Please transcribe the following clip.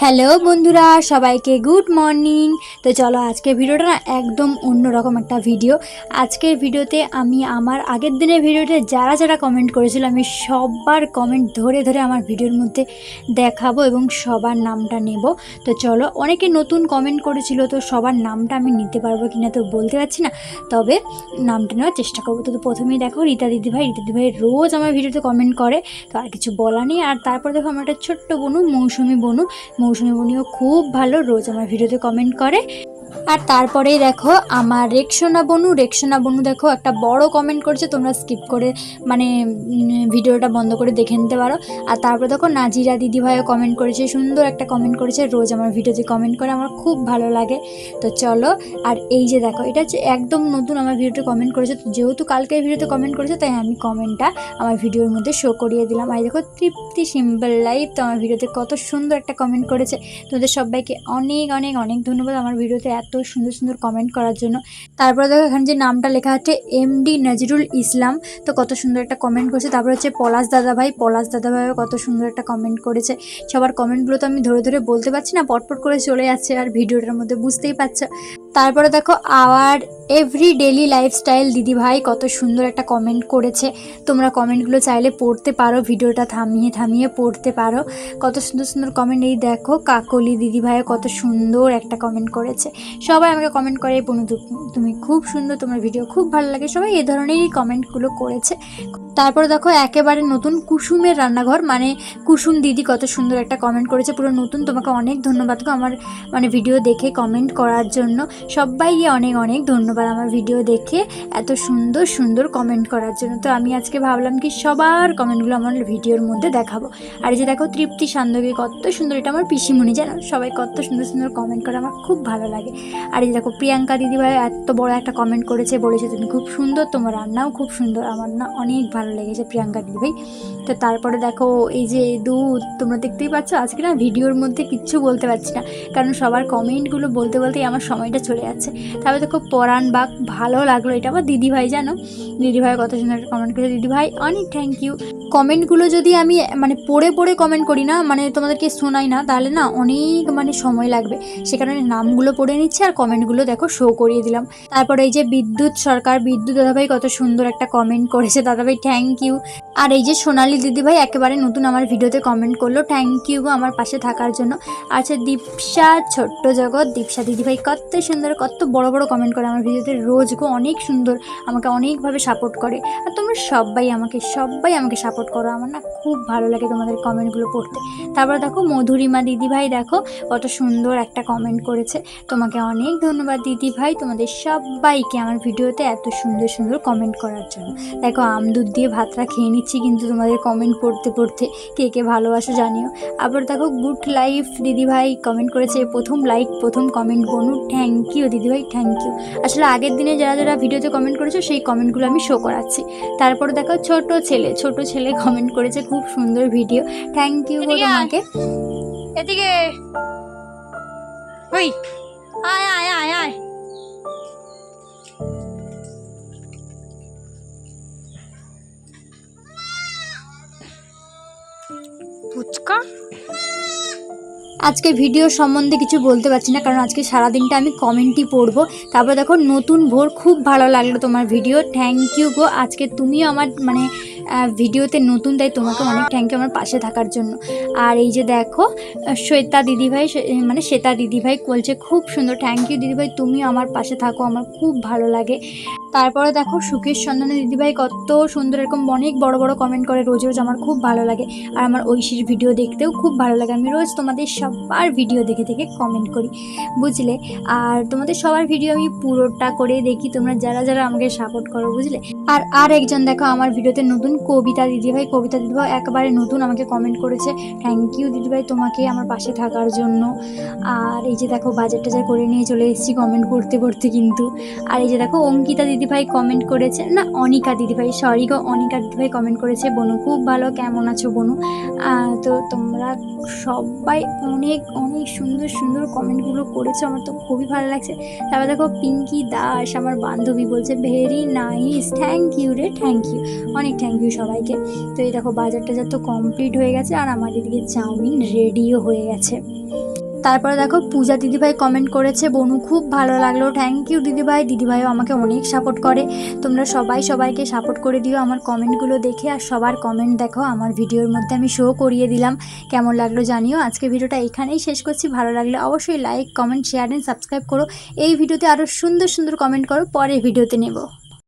Hello বন্ধুরা, সবাইকে good morning তো চলো আজকের ভিডিওটা না একদম অন্যরকম একটা ভিডিও আজকের ভিডিওতে আমি আমার আগের দিনের ভিডিওতে যারা যারা কমেন্ট করেছিল, আমি সবার কমেন্ট ধরে ধরে আমার ভিডিওর মধ্যে দেখাবো এবং সবার নামটা নেব। তো চলো, অনেকে নতুন কমেন্ট করেছিল, তো সবার নামটা আমি নিতে পারব কিনা তো বলতে পারছি না। তবে নামটা নেওয়ার চেষ্টা করব। তো প্রথমেই দেখো, রীতা দিদিভাই রীতা দিদিভাই রোজ আমার ভিডিওতে কমেন্ট করে, তো আর কিছু বলা নেই। আর তারপর দেখো, আমার একটা ছোট্ট বনু, মৌসুমি বনু। মৌসুমি বনিও খুব ভালো রোজ আমার ভিডিওতে কমেন্ট করে। আর তারপরেই দেখো আমার রেকসোনা বনু রেকসোনা বনু দেখো একটা বড় কমেন্ট করেছে, তোমরা স্কিপ করে মানে ভিডিওটা বন্ধ করে দেখে নিতে পারো। আর তারপর দেখো নাজিরা দিদিভাইও কমেন্ট করেছে, সুন্দর একটা কমেন্ট করেছে, রোজ আমার ভিডিওতে কমেন্ট করে, আমার খুব ভালো লাগে। তো চলো, আর এই যে দেখো, এটা হচ্ছে একদম নতুন আমার ভিডিওতে কমেন্ট করেছে যেহেতু কালকে ভিডিওতে কমেন্ট করেছে, তাই আমি কমেন্টটা আমার ভিডিওর মধ্যে শো করিয়ে দিলাম। আর দেখো তৃপ্তি সিম্পল লাইফ তো আমার ভিডিওতে কত সুন্দর একটা কমেন্ট করেছে। তোমাদের সবাইকে অনেক অনেক অনেক ধন্যবাদ আমার ভিডিওতে এত সুন্দর সুন্দর কমেন্ট করার জন্য। তারপরে দেখো এখানে যে নামটা লেখা আছে এমডি নজরুল ইসলাম তো কত সুন্দর একটা কমেন্ট করেছে। তারপর হচ্ছে পলাশ দাদাভাই পলাশ দাদাভাইও কত সুন্দর একটা কমেন্ট করেছে। সবার কমেন্টগুলো তো আমি ধরে ধরে বলতে পারছি না, পটপট করে চলে যাচ্ছে আর ভিডিওটার মধ্যে বুঝতেই পারছ। তারপরে দেখো, আওয়ার এভরি ডেলি লাইফস্টাইল দিদিভাই কত সুন্দর একটা কমেন্ট করেছে। তোমরা কমেন্টগুলো চাইলে পড়তে পারো, ভিডিওটা থামিয়ে থামিয়ে পড়তে পারো। কত সুন্দর সুন্দর কমেন্ট এই দেখো, কাকলি দিদিভাই কত সুন্দর একটা কমেন্ট করেছে। সবাই আমাকে কমেন্ট করে, বনু, তুমি খুব সুন্দর, তোমার ভিডিও খুব ভালো লাগে। সবাই এ ধরনেরই কমেন্টগুলো করেছে। তারপরে দেখো একেবারে নতুন কুসুমের রান্নাঘর মানে কুসুম দিদি কত সুন্দর একটা কমেন্ট করেছে, পুরো নতুন। তোমাকে অনেক ধন্যবাদ গো আমার মানে ভিডিও দেখে কমেন্ট করার জন্য। সবাইকে অনেক অনেক ধন্যবাদ আমার ভিডিও দেখে, এত সুন্দর সুন্দর কমেন্ট করার জন্য। তো আমি আজকে ভাবলাম কি সবার কমেন্টগুলো আমার ভিডিওর মধ্যে দেখাবো। আর এই যে দেখো তৃপ্তি সান্দকে কত সুন্দর, এটা আমার পিসিমণি, জানো? সবাই কত সুন্দর সুন্দর কমেন্ট করে, আমার খুব ভালো লাগে। আর এই দেখো প্রিয়াঙ্কা দিদিভাই এত বড় একটা কমেন্ট করেছে, বলেছে তুমি খুব সুন্দর, তোমার রান্নাও খুব সুন্দর, আমার না অনেক ভালো লেগেছে প্রিয়াঙ্কা দিদিভাই তো তারপরে দেখো, এই যে দুধ, তোমরা দেখতেই পাচ্ছ আজকে না ভিডিওর মধ্যে কিচ্ছু বলতে পারছি না। কারণ সবার কমেন্টগুলো বলতে বলতেই আমার সময়টা চলে যাচ্ছে। তারপরে দেখো, পরাণ বাঘ, ভালো লাগল এটা আমার দিদিভাই জানো? দিদিভাই কত সুন্দর কমেন্ট করেছে দিদিভাই অনেক থ্যাংক ইউ কমেন্টগুলো যদি আমি মানে পড়ে পড়ে কমেন্ট করি না মানে তোমাদেরকে শোনাই না, তাহলে না অনেক মানে সময় লাগবে। সে কারণে নামগুলো পড়ে নিচ্ছে আর কমেন্টগুলো দেখো শো করিয়ে দিলাম। তারপরে এই যে বিদ্যুৎ সরকার, বিদ্যুৎ দাদাভাই কত সুন্দর একটা কমেন্ট করেছে, দাদাভাই থ্যাংক ইউ। আর এই যে সোনালি দিদিভাই একেবারে নতুন আমার ভিডিওতে কমেন্ট করল, থ্যাংক ইউ আমার পাশে থাকার জন্য। আচ্ছা দীপসা, ছোট্ট জগৎ, দীপসা দিদিভাই কত সুন্দর, কত বড় বড় কমেন্ট করে আমার ভিডিওতে। রোজ গো অনেক সুন্দর, আমাকে অনেকভাবে সাপোর্ট করে। আর তোমরা সবাই আমাকে সবাই আমাকে সাপোর্ট করো। আমার না খুব ভালো লাগে তোমাদের কমেন্টগুলো পড়তে। তারপর দেখো মধুরিমা দিদিভাই, দেখো কত সুন্দর একটা কমেন্ট করেছে। তোমাকে অনেক ধন্যবাদ দিদিভাই তোমাদের সবাইকে আমার ভিডিওতে এত সুন্দর সুন্দর কমেন্ট করার জন্য। দেখো আম দুধ দিয়ে ভাতটা খেয়ে নিচ্ছি কিন্তু তোমাদের কমেন্ট পড়তে পড়তে কে কে ভালোবাসো জানিও। আবার দেখো গুড লাইফ দিদিভাই কমেন্ট করেছে প্রথম লাইক প্রথম কমেন্ট বনু থ্যাংক ইউ দিদিভাই থ্যাংক ইউ আসলে আগের দিনে যারা যারা ভিডিওতে কমেন্ট করেছ সেই কমেন্টগুলো আমি শো করাচ্ছি। তারপরে দেখো ছোট ছেলে ছোট ছেলে কমেন্ট করেছে খুব সুন্দর ভিডিও থ্যাংক ইউ। তোমাকে এদিকে। ওই। ফুচকা? আজকে ভিডিও সম্বন্ধে কিছু বলতে পারছি না, কারণ আজকে সারাদিনটা আমি কমেন্টই পড়ব। তারপর দেখো, নতুন ভোর, খুব ভালো লাগল তোমার ভিডিও। Thank you go. আজকে তুমিও আমার মানে ভিডিওতে নতুন, তাই তোমাকে অনেক থ্যাংক ইউ আমার পাশে থাকার জন্য। আর এই যে দেখো, শ্বেতা দিদিভাই মানে শ্বেতা দিদিভাই বলছে, খুব সুন্দর থ্যাংক ইউ দিদিভাই, তুমিও আমার পাশে থাকো, আমার খুব ভালো লাগে। তারপরে দেখো সুখের সন্ধানে দিদিভাই কত সুন্দর এরকম অনেক বড় বড় কমেন্ট করে, রোজ রোজ আমার খুব ভালো লাগে। আর আমার ঐশীর ভিডিও দেখতেও খুব ভালো লাগে। আমি রোজ তোমাদের সবার ভিডিও দেখে দেখে কমেন্ট করি, বুঝলে? আর তোমাদের সবার ভিডিও আমি পুরোটা করে দেখি, তোমরা যারা যারা আমাকে সাপোর্ট করো, বুঝলে? আর আর একজন দেখো, আমার ভিডিওতে নতুন কবিতা দিদিভাই কবিতা দিদিভাই একেবারে নতুন আমাকে কমেন্ট করেছে। থ্যাংক ইউ দিদিভাই তোমাকে আমার পাশে থাকার জন্য। আর এই যে দেখো, বাজার টাজার করে নিয়ে চলে এসেছি কমেন্ট করতে পড়তে কিন্তু। আর এই যে দেখো, অঙ্কিতা দিদিভাই কমেন্ট করেছে। না, অনিকা দিদিভাই সরি গো, অনিকা দিদিভাই কমেন্ট করেছে। বনু, খুব ভালো, কেমন আছো বনু? তো তোমরা সবাই অনেক অনেক সুন্দর সুন্দর কমেন্টগুলো করেছ। আমার তো খুবই ভালো লাগছে। তারপর দেখো, পিঙ্কি দাস, আমার বান্ধবী বলছে very nice thank thank you রে থ্যাংক ইউ অনেক থ্যাংক ইউ সবাইকে। তো এই দেখো বাজার টাজার তো কমপ্লিট হয়ে গেছে আর আমার এদিকে চাউমিন রেডিও হয়ে গেছে। তারপরে দেখো, পূজা দিদিভাই কমেন্ট করেছে, বনু খুব ভালো লাগল। থ্যাংক ইউ দিদিভাই। দিদিভাইও আমাকে অনেক সাপোর্ট করে। তোমরা সবাই সবাইকে সাপোর্ট করে দিও আমার কমেন্টগুলো দেখে আর সবার কমেন্ট দেখো, আমার ভিডিওর মধ্যে আমি শো করিয়ে দিলাম। কেমন লাগল জানিও। আজকে ভিডিওটা এখানেই শেষ করছি। ভালো লাগলে অবশ্যই like comment share and subscribe করো। এই ভিডিওতে আরও সুন্দর সুন্দর কমেন্ট করো। পরের ভিডিওতে নেব।